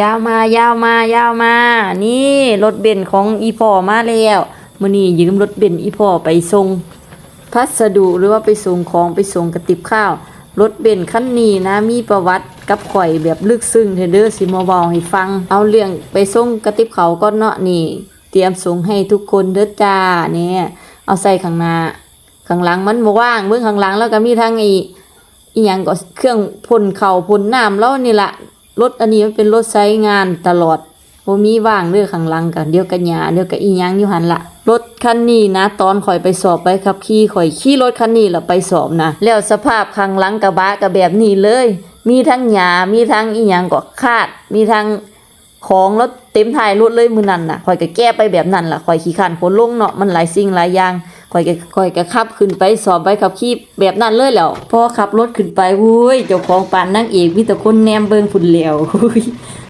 ยาวมายาวมายาวมา นี่รถเบนซ์ของอีพ่อมาแล้วมื้อนี้ยืมรถเบนซ์อีพ่อไปส่งพัสดุหรือว่าไปส่งของไปส่งกระติบข้าว รถเบนซ์คันนี้นะมีประวัติกับข่อยแบบลึกซึ้งเด้อเด้อสิมาเว้าให้ฟัง เอาเรื่องไปส่งกระติบเขาก่อนเนาะนี่ เตรียมส่งให้ทุกคนเด้อจ้าเนี่ยเอาใส่ข้างหน้าข้างหลังมันบ่ว่างเบิ่งข้างหลังแล้วก็มีทั้งอีอีหยังก็เครื่องพ่นเข้าพ่นน้ำแล้วนี่ละ รถอันนี้มันเป็นรถใช้งานตลอดบ่มีว่างเด้องข้างหลังกันเดี๋ยวก็หญ้าเดี๋ยวก็อีหยังอยู่หันละรถคันนี้นะ ตอนข่อยไปสอบไปขับขี่ข่อยขี่รถคันนี้แล้วไปสอบนะแล้วสภาพข้างหลังกระบะก็แบบนี้เลย มีทั้งหญ้ามีทั้งอีหยังก็คาด มีทั้งของรถเต็มท้ายรถเลยมือนั่นน่ะข่อยก็แก้ไปแบบนั้นล่ะข่อยขี้ขันขนลงเนาะมันหลายสิ่งหลายอย่าง ค่อยก็ข่อยก็ขับขึ้นไปสอบใบขับขี่แบบนั้นเลยแหล้วพอขับรถขึ้นไปวุ้ยเจ้าของปานนั่งเอกมีแต่คนแนมเบิงฝุ่นแล้ว